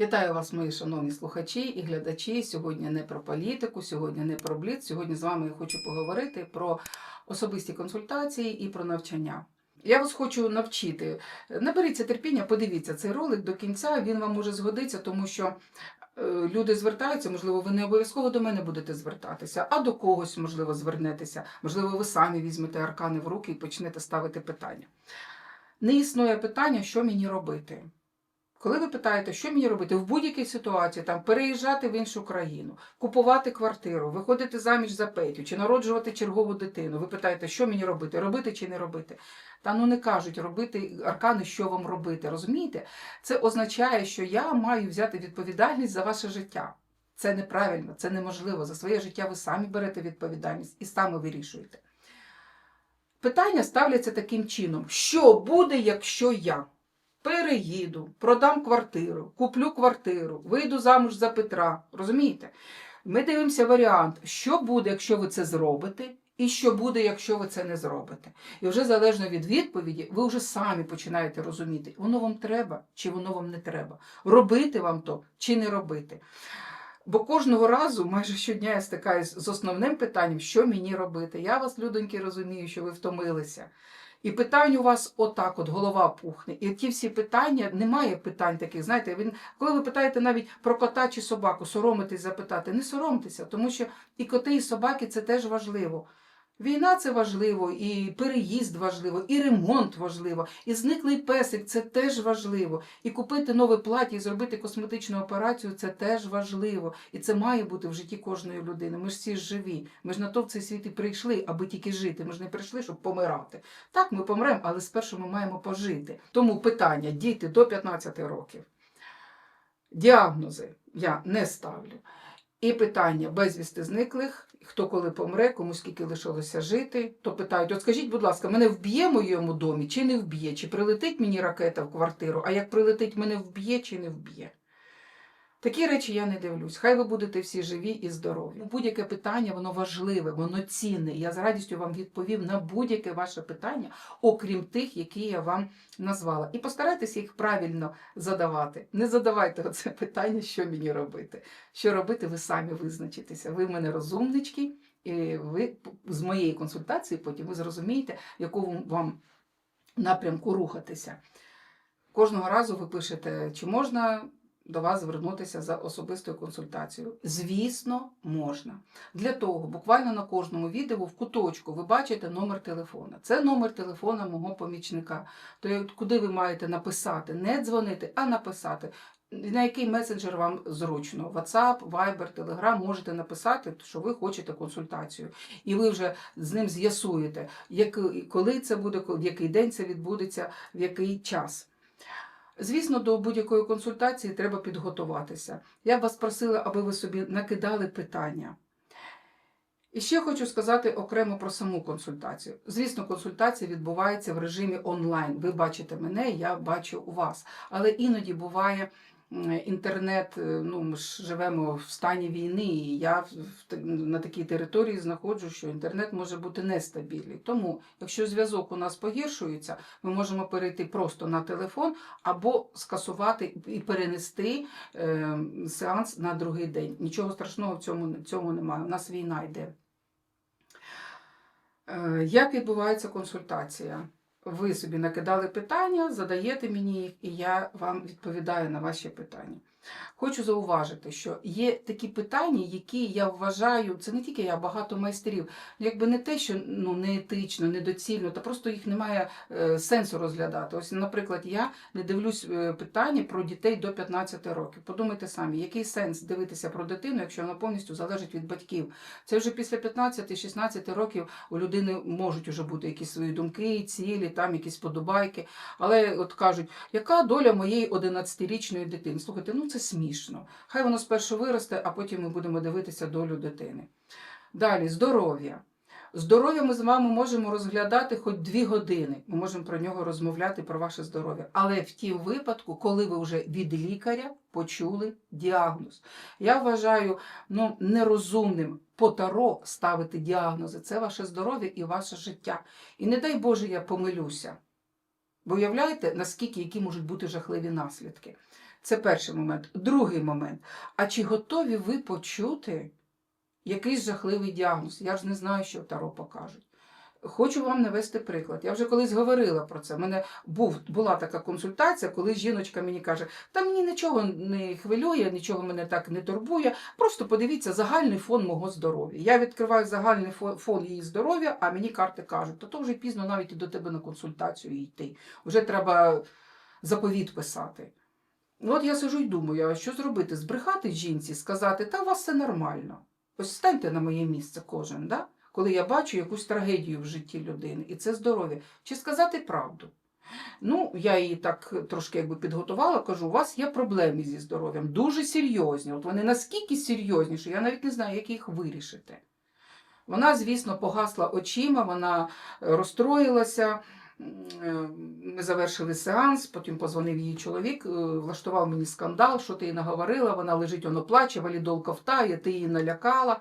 Вітаю вас, мої шановні слухачі і глядачі. Сьогодні не про політику, сьогодні не про бліц. Сьогодні з вами я хочу поговорити про особисті консультації і про навчання. Я вас хочу навчити. Наберіться терпіння, подивіться цей ролик до кінця. Він вам може згодиться, тому що е, люди звертаються, можливо, ви не обов'язково до мене будете звертатися, а до когось, можливо, звернетеся. Можливо, ви самі візьмете аркани в руки і почнете ставити питання. Не існує питання, що мені робити. Коли ви питаєте, що мені робити в будь-якій ситуації, там переїжджати в іншу країну, купувати квартиру, виходити заміж за Петю чи народжувати чергову дитину, ви питаєте, що мені робити, робити чи не робити. Та ну не кажуть робити аркани, що вам робити. Розумієте? Це означає, що я маю взяти відповідальність за ваше життя. Це неправильно, це неможливо. За своє життя ви самі берете відповідальність і самі вирішуєте. Питання ставляться таким чином: що буде, якщо я? Переїду, продам квартиру, куплю квартиру, вийду замуж за Петра. Розумієте? Ми дивимося варіант, що буде, якщо ви це зробите, і що буде, якщо ви це не зробите. І вже залежно від відповіді, ви вже самі починаєте розуміти, воно вам треба чи воно вам не треба. Робити вам то чи не робити. Бо кожного разу, майже щодня, я стикаюсь з основним питанням, що мені робити. Я вас, людоньки, розумію, що ви втомилися. І питань у вас отак, от голова пухне. І ті всі питання, немає питань таких. Знаєте, він, коли ви питаєте навіть про кота чи собаку, соромитись запитати, не соромтеся, тому що і коти, і собаки це теж важливо. Війна це важливо, і переїзд важливо, і ремонт важливо, і зниклий песик це теж важливо. І купити нове плаття, і зробити косметичну операцію це теж важливо. І це має бути в житті кожної людини. Ми ж всі живі. Ми ж на то в цей світ і прийшли, аби тільки жити. Ми ж не прийшли, щоб помирати. Так, ми помремо, але спершу ми маємо пожити. Тому питання діти до 15 років. Діагнози я не ставлю. І питання безвісти зниклих, хто коли помре, кому скільки лишилося жити, то питають: от скажіть, будь ласка, мене вб'є в моєму домі чи не вб'є? Чи прилетить мені ракета в квартиру, а як прилетить, мене вб'є чи не вб'є? Такі речі я не дивлюсь. Хай ви будете всі живі і здорові. Будь-яке питання, воно важливе, воно цінне. Я з радістю вам відповів на будь-яке ваше питання, окрім тих, які я вам назвала. І постарайтеся їх правильно задавати. Не задавайте оце питання, що мені робити. Що робити, ви самі визначитеся. Ви в мене розумнички, і ви з моєї консультації потім ви зрозумієте, в якому вам напрямку рухатися. Кожного разу ви пишете, чи можна до вас звернутися за особистою консультацією. Звісно, можна. Для того, буквально на кожному відео в куточку ви бачите номер телефона. Це номер телефона мого помічника. То куди ви маєте написати, не дзвонити, а написати. На який месенджер вам зручно? WhatsApp, Viber, Telegram можете написати, що ви хочете консультацію. І ви вже з ним з'ясуєте, коли це буде, який день це відбудеться, в який час. Звісно, до будь-якої консультації треба підготуватися. Я б вас просила, аби ви собі накидали питання. І ще хочу сказати окремо про саму консультацію. Звісно, консультація відбувається в режимі онлайн. Ви бачите мене, я бачу вас. Але іноді буває інтернет, е, ну ми ж живемо в стані війни, і я на такій території знаходжу, що інтернет може бути нестабільний. Тому, якщо зв'язок у нас погіршується, ми можемо перейти просто на телефон або скасувати і перенести е, сеанс на другий день. Нічого страшного в цьому, цьому немає. У нас війна йде. Е, як відбувається консультація? Ви собі накидали питання, задаєте мені їх, і я вам відповідаю на ваші питання. Хочу зауважити, що є такі питання, які я вважаю, це не тільки я, багато майстерів, якби не те, що ну, не недоцільно, та просто їх немає е, сенсу розглядати. Ось, наприклад, я не дивлюсь е, питання про дітей до 15 років. Подумайте самі, який сенс дивитися про дитину, якщо вона повністю залежить від батьків. Це вже після 15-16 років у людини можуть вже бути якісь свої думки, цілі, там якісь подобайки. Але от кажуть, яка доля моєї 11-річної дитини? Слухайте, ну це смішно. Хай воно спершу виросте, а потім ми будемо дивитися долю дитини. Далі, здоров'я. Здоров'я ми з вами можемо розглядати хоч дві години. Ми можемо про нього розмовляти, про ваше здоров'я. Але в тім випадку, коли ви вже від лікаря почули діагноз. Я вважаю ну, нерозумним по таро ставити діагнози. Це ваше здоров'я і ваше життя. І не дай Боже, я помилюся. Ви уявляєте, наскільки які можуть бути жахливі наслідки? Це перший момент. Другий момент. А чи готові ви почути якийсь жахливий діагноз? Я ж не знаю, що Таро покажуть. Хочу вам навести приклад. Я вже колись говорила про це. У мене був, була така консультація, коли жіночка мені каже, та мені нічого не хвилює, нічого мене так не турбує. Просто подивіться загальний фон мого здоров'я. Я відкриваю загальний фон її здоров'я, а мені карти кажуть, то то вже пізно навіть і до тебе на консультацію йти. Вже треба заповіт писати. Ну, от я сижу і думаю, а що зробити? Збрехати жінці, сказати, та у вас все нормально. Ось станьте на моє місце кожен, да? коли я бачу якусь трагедію в житті людини, і це здоров'я. Чи сказати правду? Ну, я її так трошки якби підготувала, кажу, у вас є проблеми зі здоров'ям, дуже серйозні. От вони наскільки серйозні, що я навіть не знаю, як їх вирішити. Вона, звісно, погасла очима, вона е, розстроїлася. Е, Ми завершили сеанс, потім позвонив її чоловік, е, влаштував мені скандал, що ти їй наговорила, вона лежить, воно плаче, валідол ковтає, ти її налякала.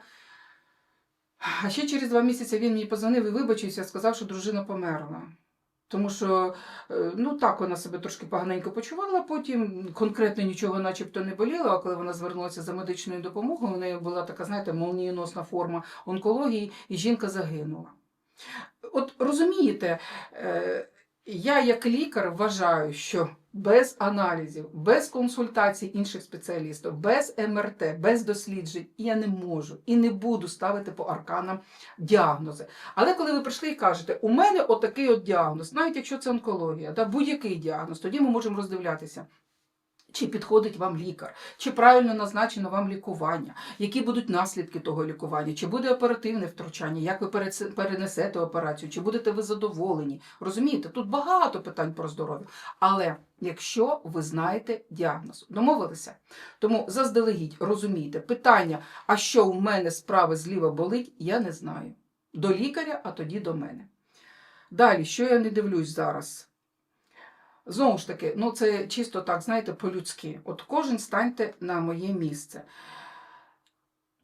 А ще через два місяці він мені позвонив і вибачився, сказав, що дружина померла. Тому що е, ну так вона себе трошки поганенько почувала, потім конкретно нічого начебто не боліло, а коли вона звернулася за медичною допомогою, у неї була така, знаєте, молнієносна форма онкології, і жінка загинула. От розумієте, е, я як лікар вважаю, що без аналізів, без консультацій інших спеціалістів, без МРТ, без досліджень я не можу і не буду ставити по арканам діагнози. Але коли ви прийшли і кажете, у мене отакий от діагноз, навіть якщо це онкологія, да, будь-який діагноз, тоді ми можемо роздивлятися. Чи підходить вам лікар, чи правильно назначено вам лікування, які будуть наслідки того лікування, чи буде оперативне втручання, як ви перенесете операцію, чи будете ви задоволені. Розумієте, тут багато питань про здоров'я. Але якщо ви знаєте діагноз, домовилися? Тому заздалегідь розумійте, питання, а що у мене справи зліва болить, я не знаю. До лікаря, а тоді до мене. Далі, що я не дивлюсь зараз? Знову ж таки, ну це чисто так, знаєте, по-людськи. От кожен станьте на моє місце.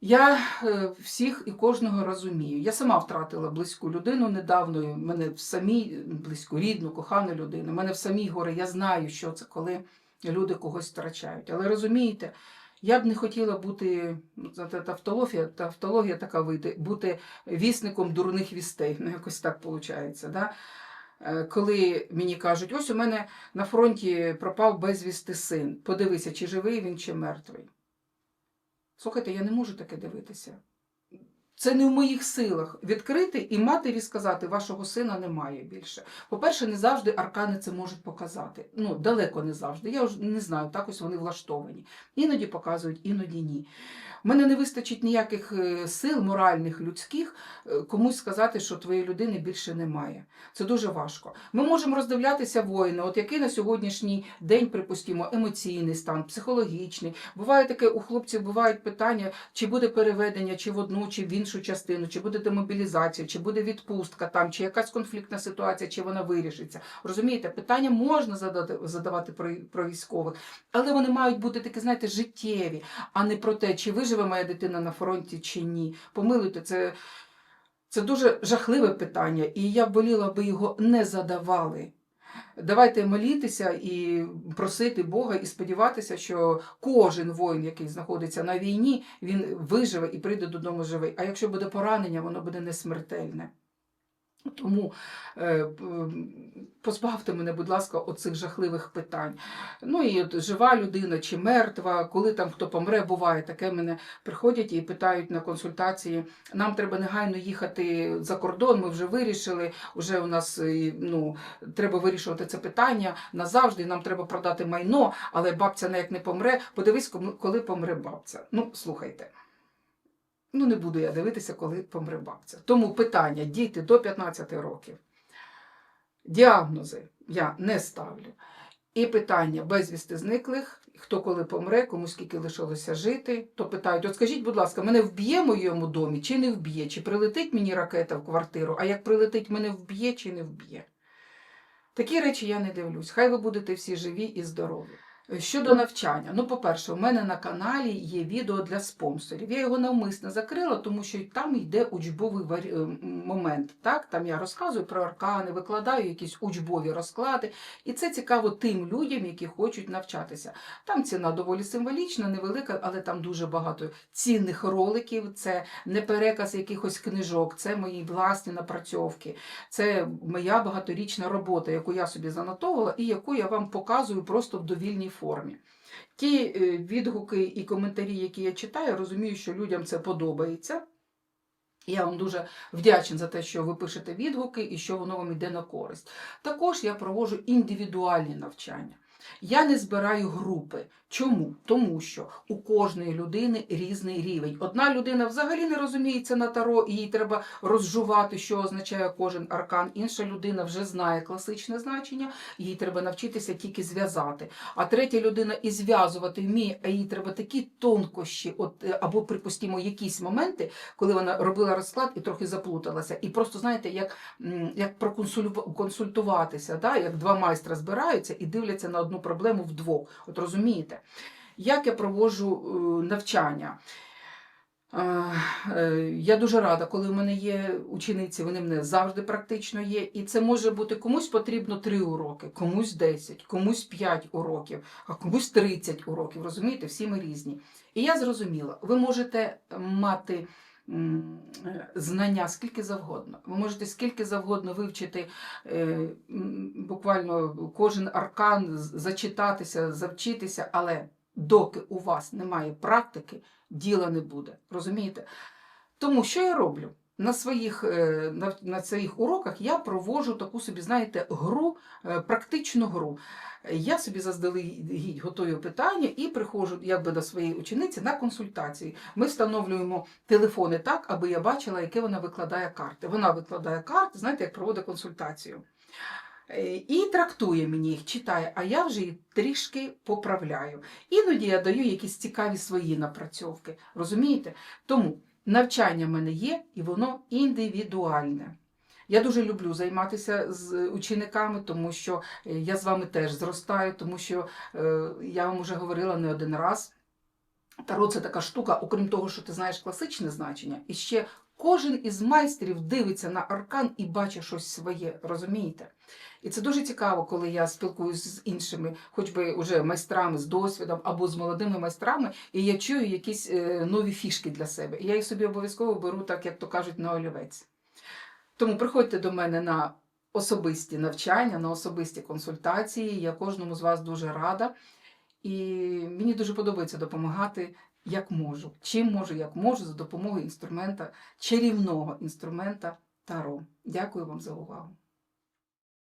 Я е, всіх і кожного розумію. Я сама втратила близьку людину недавно, мене в самій близьку, рідну, кохану людину. мене в самій горе. Я знаю, що це, коли люди когось втрачають. Але розумієте, я б не хотіла бути ну, тавтологія, тавтологія така вийде, бути вісником дурних вістей. Ну, якось так виходить. Е, Коли мені кажуть, ось у мене на фронті пропав безвісти син. Подивися, чи живий він, чи мертвий. Слухайте, я не можу таке дивитися. Це не в моїх силах відкрити і матері сказати, вашого сина немає більше. По-перше, не завжди аркани це можуть показати. Ну, далеко не завжди. Я вже не знаю, так ось вони влаштовані. Іноді показують, іноді ні. У мене не вистачить ніяких е, сил, моральних, людських, е, комусь сказати, що твоєї людини більше немає. Це дуже важко. Ми можемо роздивлятися воїни, от який на сьогоднішній день, припустимо, емоційний стан, психологічний. Буває таке, у хлопців бувають питання, чи буде переведення, чи в одну, чи в іншу частину, чи буде демобілізація, чи буде відпустка там, чи якась конфліктна ситуація, чи вона вирішиться. Розумієте, питання можна задати, задавати про, про військових, але вони мають бути такі, знаєте, життєві, а не про те, чи виживе моя дитина на фронті, чи ні. Помилуйте, це. Це дуже жахливе питання, і я б воліла, аби його не задавали. Давайте молітися і просити Бога і сподіватися, що кожен воїн, який знаходиться на війні, він виживе і прийде додому живий. А якщо буде поранення, воно буде не смертельне. Тому е, позбавте мене, будь ласка, оцих жахливих питань. Ну і от жива людина чи мертва, коли там хто помре, буває таке мене приходять і питають на консультації. Нам треба негайно їхати за кордон. Ми вже вирішили. Вже у нас е, ну треба вирішувати це питання назавжди. Нам треба продати майно, але бабця не як не помре. Подивись, коли помре бабця. Ну слухайте. Ну, не буду я дивитися, коли помре бабця. Тому питання діти до 15 років. Діагнози я не ставлю. І питання безвісти зниклих, хто коли помре, кому скільки лишилося жити, то питають: от скажіть, будь ласка, мене вб'є в моєму домі чи не вб'є? Чи прилетить мені ракета в квартиру, а як прилетить, мене вб'є чи не вб'є? Такі речі я не дивлюсь. Хай ви будете всі живі і здорові. Щодо навчання, ну, по-перше, у мене на каналі є відео для спонсорів. Я його навмисно закрила, тому що там йде учбовий момент. Так? Там я розказую про аркани, викладаю якісь учбові розклади. І це цікаво тим людям, які хочуть навчатися. Там ціна доволі символічна, невелика, але там дуже багато цінних роликів. Це не переказ якихось книжок, це мої власні напрацьовки. Це моя багаторічна робота, яку я собі занотовувала і яку я вам показую просто в довільній формі. Ті е, відгуки і коментарі, які я читаю, розумію, що людям це подобається. Я вам дуже вдячна за те, що ви пишете відгуки і що воно вам йде на користь. Також я проводжу індивідуальні навчання. Я не збираю групи. Чому? Тому що у кожної людини різний рівень. Одна людина взагалі не розуміється на таро, і їй треба розжувати, що означає кожен аркан. Інша людина вже знає класичне значення, їй треба навчитися тільки зв'язати. А третя людина і зв'язувати вміє, а їй треба такі тонкощі, от, е, або, припустимо, якісь моменти, коли вона робила розклад і трохи заплуталася. І просто, знаєте, як, як проконсультуватися, да? як два майстра збираються і дивляться на одну проблему вдвох. От розумієте? Як я проводжу е, навчання? Е, е, Я дуже рада, коли в мене є учениці, вони в мене завжди практично є. І це може бути комусь потрібно 3 уроки, комусь 10, комусь 5 уроків, а комусь 30 уроків. Розумієте, всі ми різні. І я зрозуміла, ви можете мати знання скільки завгодно. Ви можете скільки завгодно вивчити е, буквально кожен аркан, зачитатися, завчитися, але доки у вас немає практики, діла не буде. Розумієте? Тому що я роблю? На своїх, е, на, на своїх уроках я проводжу таку собі, знаєте, гру, е, практичну гру. Я собі заздалегідь готую питання і приходжу якби до своєї учениці на консультації. Ми встановлюємо телефони так, аби я бачила, яке вона викладає карти. Вона викладає карти, знаєте, як проводить консультацію. Е, І трактує мені їх, читає, а я вже їх трішки поправляю. Іноді я даю якісь цікаві свої напрацьовки. Розумієте? Тому навчання в мене є, і воно індивідуальне. Я дуже люблю займатися з учениками, тому що е, я з вами теж зростаю, тому що е, я вам вже говорила не один раз. Таро це така штука, окрім того, що ти знаєш класичне значення, і ще кожен із майстрів дивиться на аркан і бачить щось своє, розумієте? І це дуже цікаво, коли я спілкуюся з іншими, хоч би уже майстрами з досвідом або з молодими майстрами, і я чую якісь е, нові фішки для себе. І я їх собі обов'язково беру, так як то кажуть, на олівець. Тому приходьте до мене на особисті навчання, на особисті консультації. Я кожному з вас дуже рада. І мені дуже подобається допомагати як можу. Чим можу, як можу, за допомогою інструмента, чарівного інструмента Таро. Дякую вам за увагу.